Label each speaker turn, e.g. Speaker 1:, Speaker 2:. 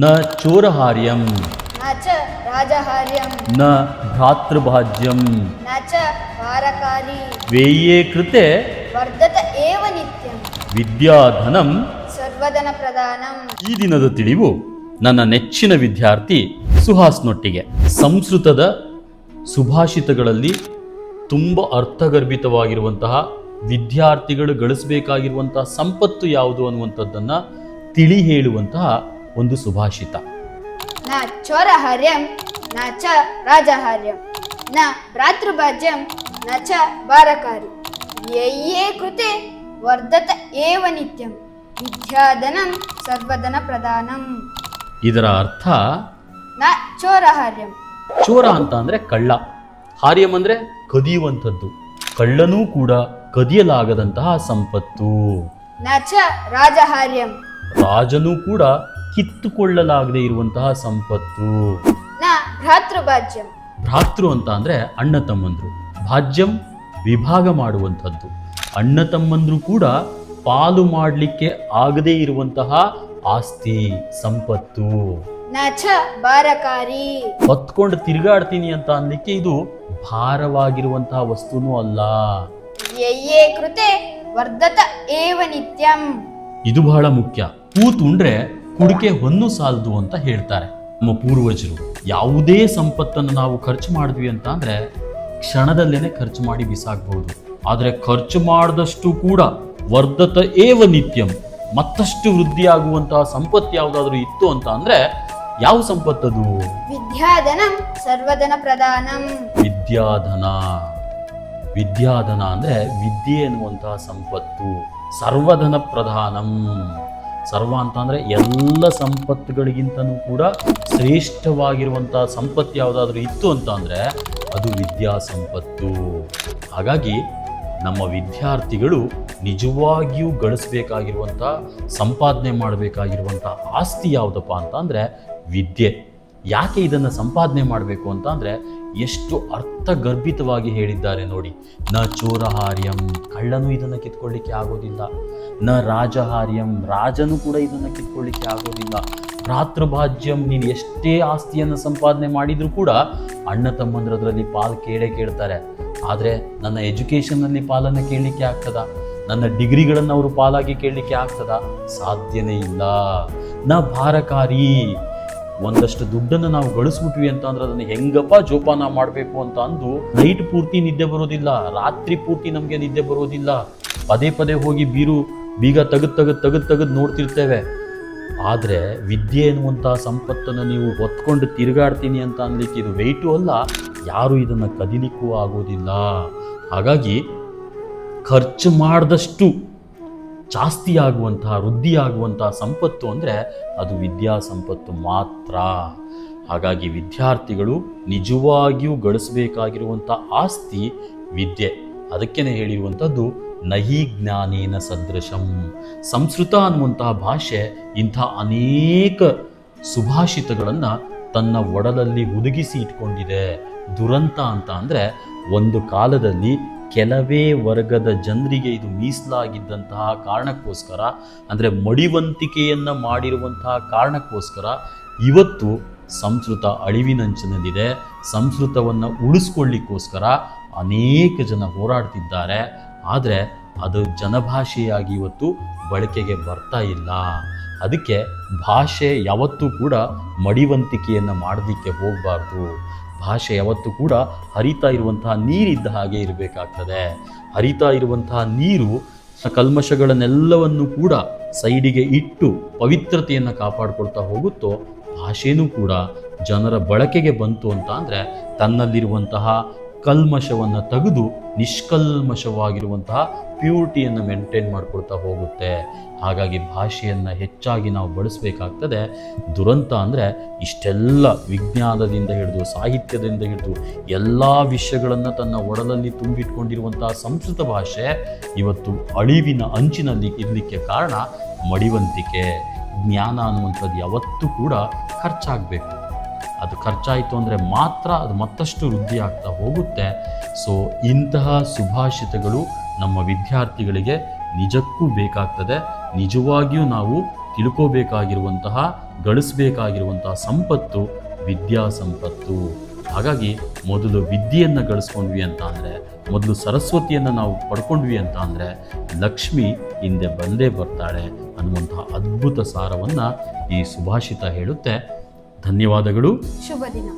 Speaker 1: ನ ಚೋರಹಾರ್ಯಂ
Speaker 2: न च राजहार्यं
Speaker 1: ನ ಭ್ರಾತೃಭಾಜ್ಯಂ
Speaker 2: न च भारकारी
Speaker 1: ವೇಯೇ ಕೃತೆ
Speaker 2: वर्धत एव नित्यं
Speaker 1: ವಿದ್ಯಾಧನಂ
Speaker 2: सर्वधनप्रदानं
Speaker 1: ಈ ದಿನದ ತಿಳಿವು ನನ್ನ ನೆಚ್ಚಿನ ವಿದ್ಯಾರ್ಥಿ ಸುಹಾಸ್ನೊಟ್ಟಿಗೆ ಸಂಸ್ಕೃತದ ಸುಭಾಷಿತಗಳಲ್ಲಿ ತುಂಬ ಅರ್ಥಗರ್ಭಿತವಾಗಿರುವಂತಹ ವಿದ್ಯಾರ್ಥಿಗಳು ಗಳಿಸಬೇಕಾಗಿರುವಂತಹ ಸಂಪತ್ತು ಯಾವುದು ಅನ್ನುವಂಥದ್ದನ್ನು ತಿಳಿ ಹೇಳುವಂತಹ ಒಂದು ಸುಭಾಷಿತ.
Speaker 2: ನ ಚೋರಹಾರ್ಯಂ ನ ಚ ರಾಜಹಾರ್ಯಂ ನ ಭ್ರಾತೃಭಾಜ್ಯಂ ನ ಚ ಭಾರಕಾರಿ. ಯಯ್ಯೇ ಕೃತೆ ವರ್ಧತ ಏವ ನಿತ್ಯಂ ವಿದ್ಯಾಧನಂ ಸರ್ವಧನ ಪ್ರದಾನಂ
Speaker 1: ಇದರ ಅರ್ಥ
Speaker 2: ನ ಚೋರಹಾರ್ಯಂ.
Speaker 1: ಚೋರ ಅಂತ ಕಳ್ಳ. ಹಾರ್ಯಂ ಅಂದ್ರೆ ಕದಿಯುವಂಥದ್ದು. ಕಳ್ಳನೂ ಕೂಡ ಕದಿಯಲಾಗದಂತಹ ಸಂಪತ್ತು.
Speaker 2: ನ ಚ ರಾಜಹಾರ್ಯಂ.
Speaker 1: ರಾಜನೂ ಕೂಡ ಕಿತ್ತುಕೊಳ್ಳಲಾಗದೆ ಇರುವಂತಹ ಸಂಪತ್ತು.
Speaker 2: ಭ್ರಾತೃಭಾಜ್ಯಂ.
Speaker 1: ಭ್ರಾತೃ ಅಂತ ಅಂದ್ರೆ ಅಣ್ಣ ತಮ್ಮಂದ್ರು. ಭಾಜ್ಯಂ ವಿಭಾಗ ಮಾಡುವಂಥದ್ದು. ಅಣ್ಣ ತಮ್ಮಂದ್ರು ಕೂಡ ಪಾಲು ಮಾಡಲಿಕ್ಕೆ ಆಗದೇ ಇರುವಂತಹ ಆಸ್ತಿ ಸಂಪತ್ತು.
Speaker 2: ಬಾರಕಾರಿ
Speaker 1: ಹೊತ್ಕೊಂಡು ತಿರುಗಾಡ್ತೀನಿ ಅಂತ ಅನ್ಲಿಕ್ಕೆ ಇದು ಭಾರವಾಗಿರುವಂತಹ ವಸ್ತುನೂ ಅಲ್ಲ.
Speaker 2: ಕೃತೆ ವರ್ಧತ ಏವ ನಿತ್ಯಂ.
Speaker 1: ಇದು ಬಹಳ ಮುಖ್ಯ. ಕೂತುಂಡ್ರೆ ಕುಡಿಕೆ ಹೊನ್ನು ಸಾಲದು ಅಂತ ಹೇಳ್ತಾರೆ. ನಮ್ಮ ಪೂರ್ವಜರು ಯಾವುದೇ ಸಂಪತ್ತನ್ನು ನಾವು ಖರ್ಚು ಮಾಡಿದ್ವಿ ಅಂತ ಅಂದ್ರೆ ಕ್ಷಣದಲ್ಲೇನೆ ಖರ್ಚು ಮಾಡಿ ಬಿಸಾಕ್ಬಹುದು ಆದರೆ ಖರ್ಚು ಮಾಡಿದಷ್ಟು ಕೂಡ ವರ್ಧತ ಏವ ನಿತ್ಯಂ ಮತ್ತಷ್ಟು ವೃದ್ಧಿಯಾಗುವಂತಹ ಸಂಪತ್ತು ಯಾವುದಾದ್ರೂ ಇತ್ತು ಅಂತ ಅಂದ್ರೆ ಯಾವ ಸಂಪತ್ತದು?
Speaker 2: ವಿದ್ಯಾಧನಂ ಸರ್ವಧನ ಪ್ರದಾನಂ
Speaker 1: ವಿದ್ಯಾಧನ. ವಿದ್ಯಾಧನ ಅಂದ್ರೆ ವಿದ್ಯೆ ಎನ್ನುವಂತಹ ಸಂಪತ್ತು ಸರ್ವಧನ ಪ್ರಧಾನಂ. ಸರ್ವ ಅಂತ ಅಂದರೆ ಎಲ್ಲ ಸಂಪತ್ತುಗಳಿಗಿಂತನೂ ಕೂಡ ಶ್ರೇಷ್ಠವಾಗಿರುವಂಥ ಸಂಪತ್ತು ಯಾವುದಾದ್ರೂ ಇತ್ತು ಅಂತ ಅಂದರೆ ಅದು ವಿದ್ಯಾ ಸಂಪತ್ತು. ಹಾಗಾಗಿ ನಮ್ಮ ವಿದ್ಯಾರ್ಥಿಗಳು ನಿಜವಾಗಿಯೂ ಗಳಿಸಬೇಕಾಗಿರುವಂಥ ಸಂಪಾದನೆ ಮಾಡಬೇಕಾಗಿರುವಂಥ ಆಸ್ತಿ ಯಾವುದಪ್ಪ ಅಂತ ಅಂದರೆ ವಿದ್ಯೆ. ಯಾಕೆ ಇದನ್ನು ಸಂಪಾದನೆ ಮಾಡಬೇಕು ಅಂತ ಅಂದರೆ ಎಷ್ಟು ಅರ್ಥಗರ್ಭಿತವಾಗಿ ಹೇಳಿದ್ದಾರೆ ನೋಡಿ. ನ ಚೋರಹಾರ್ಯಂ, ಕಳ್ಳನು ಇದನ್ನು ಕಿತ್ಕೊಳ್ಳಿಕ್ಕೆ ಆಗೋದಿಲ್ಲ. ನ ರಾಜಹಾರ್ಯಂ, ರಾಜನು ಕೂಡ ಇದನ್ನು ಕಿತ್ಕೊಳ್ಳಿಕ್ಕೆ ಆಗೋದಿಲ್ಲ. ಭ್ರಾತೃಭಾಜ್ಯಂ, ನೀನು ಎಷ್ಟೇ ಆಸ್ತಿಯನ್ನು ಸಂಪಾದನೆ ಮಾಡಿದರೂ ಕೂಡ ಅಣ್ಣ ತಮ್ಮಂದ್ರದ್ರಲ್ಲಿ ಪಾಲು ಕೇಳೇ ಕೇಳ್ತಾರೆ. ಆದರೆ ನನ್ನ ಎಜುಕೇಷನ್ನಲ್ಲಿ ಪಾಲನ್ನು ಕೇಳಲಿಕ್ಕೆ ಆಗ್ತದ? ನನ್ನ ಡಿಗ್ರಿಗಳನ್ನು ಅವರು ಪಾಲಾಗಿ ಕೇಳಲಿಕ್ಕೆ ಆಗ್ತದ? ಸಾಧ್ಯನೇ ಇಲ್ಲ. ನ ಭಾರಕಾರಿ ಒಂದಷ್ಟು ದುಡ್ಡನ್ನು ನಾವು ಗಳಿಸ್ಬಿಟ್ವಿ ಅಂತ ಅಂದ್ರೆ ಅದನ್ನು ಹೆಂಗಪ್ಪ ಜೋಪಾನ ಮಾಡಬೇಕು ಅಂತ ಅಂದು ನೈಟ್ ಪೂರ್ತಿ ನಿದ್ದೆ ಬರೋದಿಲ್ಲ, ರಾತ್ರಿ ಪೂರ್ತಿ ನಮಗೆ ನಿದ್ದೆ ಬರೋದಿಲ್ಲ. ಪದೇ ಪದೇ ಹೋಗಿ ಬೀರು, ಬೀಗ ತೆಗೆದು ತೆಗೆದು ತೆಗೆದು ತೆಗೆದು ನೋಡ್ತಿರ್ತೇವೆ. ಆದರೆ ವಿದ್ಯೆ ಎನ್ನುವಂಥ ಸಂಪತ್ತನ್ನು ನೀವು ಹೊತ್ಕೊಂಡು ತಿರುಗಾಡ್ತೀನಿ ಅಂತ ಅನ್ಲಿಕ್ಕೆ ಇದು ವೆಯ್ಟು ಅಲ್ಲ, ಯಾರು ಇದನ್ನು ಕದಿಲಿಕ್ಕೂ ಆಗೋದಿಲ್ಲ. ಹಾಗಾಗಿ ಖರ್ಚು ಮಾಡಿದಷ್ಟು ಜಾಸ್ತಿ ಆಗುವಂತಹ ವೃದ್ಧಿ ಆಗುವಂತಹ ಸಂಪತ್ತು ಅಂದರೆ ಅದು ವಿದ್ಯಾ ಸಂಪತ್ತು ಮಾತ್ರ. ಹಾಗಾಗಿ ವಿದ್ಯಾರ್ಥಿಗಳು ನಿಜವಾಗಿಯೂ ಗಳಿಸಬೇಕಾಗಿರುವಂಥ ಆಸ್ತಿ ವಿದ್ಯೆ. ಅದಕ್ಕೇನೆ ಹೇಳಿರುವಂಥದ್ದು ನಹಿ ಜ್ಞಾನೇನ ಸದೃಶಂ. ಸಂಸ್ಕೃತ ಅನ್ನುವಂತಹ ಭಾಷೆ ಇಂಥ ಅನೇಕ ಸುಭಾಷಿತಗಳನ್ನು ತನ್ನ ಒಡಲಲ್ಲಿ ಹುದುಗಿಸಿ ಇಟ್ಕೊಂಡಿದೆ. ದುರಂತ ಅಂತ ಅಂದರೆ ಒಂದು ಕಾಲದಲ್ಲಿ ಕೆಲವೇ ವರ್ಗದ ಜನರಿಗೆ ಇದು ಮೀಸಲಾಗಿದ್ದಂತಹ ಕಾರಣಕ್ಕೋಸ್ಕರ, ಅಂದರೆ ಮಡಿವಂತಿಕೆಯನ್ನು ಮಾಡಿರುವಂತಹ ಕಾರಣಕ್ಕೋಸ್ಕರ ಇವತ್ತು ಸಂಸ್ಕೃತ ಅಳಿವಿನಂಚಿನಲ್ಲಿದೆ. ಸಂಸ್ಕೃತವನ್ನು ಉಳಿಸ್ಕೊಳ್ಳಿಕ್ಕೋಸ್ಕರ ಅನೇಕ ಜನ ಹೋರಾಡ್ತಿದ್ದಾರೆ. ಆದರೆ ಅದು ಜನಭಾಷೆಯಾಗಿ ಇವತ್ತು ಬಳಕೆಗೆ ಬರ್ತಾ ಇಲ್ಲ. ಅದಕ್ಕೆ ಭಾಷೆ ಯಾವತ್ತೂ ಕೂಡ ಮಡಿವಂತಿಕೆಯನ್ನು ಮಾಡೋದಕ್ಕೆ ಹೋಗಬಾರ್ದು. ಭಾಷೆ ಯಾವತ್ತೂ ಕೂಡ ಹರಿತಾ ಇರುವಂತಹ ನೀರಿದ್ದ ಹಾಗೆ ಇರಬೇಕಾಗ್ತದೆ. ಹರಿತಾ ಇರುವಂತಹ ನೀರು ಕಲ್ಮಶಗಳನ್ನೆಲ್ಲವನ್ನು ಕೂಡ ಸೈಡಿಗೆ ಇಟ್ಟು ಪವಿತ್ರತೆಯನ್ನು ಕಾಪಾಡಿಕೊಳ್ತಾ ಹೋಗುತ್ತೋ, ಭಾಷೆನೂ ಕೂಡ ಜನರ ಬಳಕೆಗೆ ಬಂತು ಅಂತ ಅಂದರೆ ತನ್ನಲ್ಲಿರುವಂತಹ ಕಲ್ಮಶವನ್ನು ತೆಗೆದು ನಿಷ್ಕಲ್ಮಶವಾಗಿರುವಂತಹ ಪ್ಯೂರಿಟಿಯನ್ನು ಮೇಂಟೈನ್ ಮಾಡ್ಕೊಳ್ತಾ ಹೋಗುತ್ತೆ. ಹಾಗಾಗಿ ಭಾಷೆಯನ್ನು ಹೆಚ್ಚಾಗಿ ನಾವು ಬಳಸಬೇಕಾಗ್ತದೆ. ದುರಂತ ಅಂದರೆ ಇಷ್ಟೆಲ್ಲ ವಿಜ್ಞಾನದಿಂದ ಹಿಡಿದು, ಸಾಹಿತ್ಯದಿಂದ ಹಿಡಿದು, ಎಲ್ಲ ವಿಷಯಗಳನ್ನು ತನ್ನ ಒಡಲಲ್ಲಿ ತುಂಬಿಟ್ಕೊಂಡಿರುವಂತಹ ಸಂಸ್ಕೃತ ಭಾಷೆ ಇವತ್ತು ಅಳಿವಿನ ಅಂಚಿನಲ್ಲಿ ಇರಲಿಕ್ಕೆ ಕಾರಣ ಮಡಿವಂತಿಕೆ. ಜ್ಞಾನ ಅನ್ನುವಂಥದ್ದು ಯಾವತ್ತೂ ಕೂಡ ಖರ್ಚಾಗಬೇಕು. ಅದು ಖರ್ಚಾಯಿತು ಅಂದರೆ ಮಾತ್ರ ಅದು ಮತ್ತಷ್ಟು ವೃದ್ಧಿ ಆಗ್ತಾ ಹೋಗುತ್ತೆ. ಸೊ ಇಂತಹ ಸುಭಾಷಿತಗಳು ನಮ್ಮ ವಿದ್ಯಾರ್ಥಿಗಳಿಗೆ ನಿಜಕ್ಕೂ ಬೇಕಾಗ್ತದೆ. ನಿಜವಾಗಿಯೂ ನಾವು ತಿಳ್ಕೋಬೇಕಾಗಿರುವಂತಹ, ಗಳಿಸಬೇಕಾಗಿರುವಂತಹ ಸಂಪತ್ತು ವಿದ್ಯಾ ಸಂಪತ್ತು ಹಾಗಾಗಿ ಮೊದಲು ವಿದ್ಯೆಯನ್ನು ಗಳಿಸ್ಕೊಂಡ್ವಿ ಅಂತ ಅಂದರೆ, ಮೊದಲು ಸರಸ್ವತಿಯನ್ನು ನಾವು ಪಡ್ಕೊಂಡ್ವಿ ಅಂತ ಅಂದರೆ, ಲಕ್ಷ್ಮಿ ಹಿಂದೆ ಬಂದೇ ಬರ್ತಾಳೆ ಅನ್ನುವಂತಹ ಅದ್ಭುತ ಸಾರವನ್ನು ಈ ಸುಭಾಷಿತ ಹೇಳುತ್ತೆ. ಧನ್ಯವಾದಗಳು.
Speaker 2: ಶುಭ ದಿನ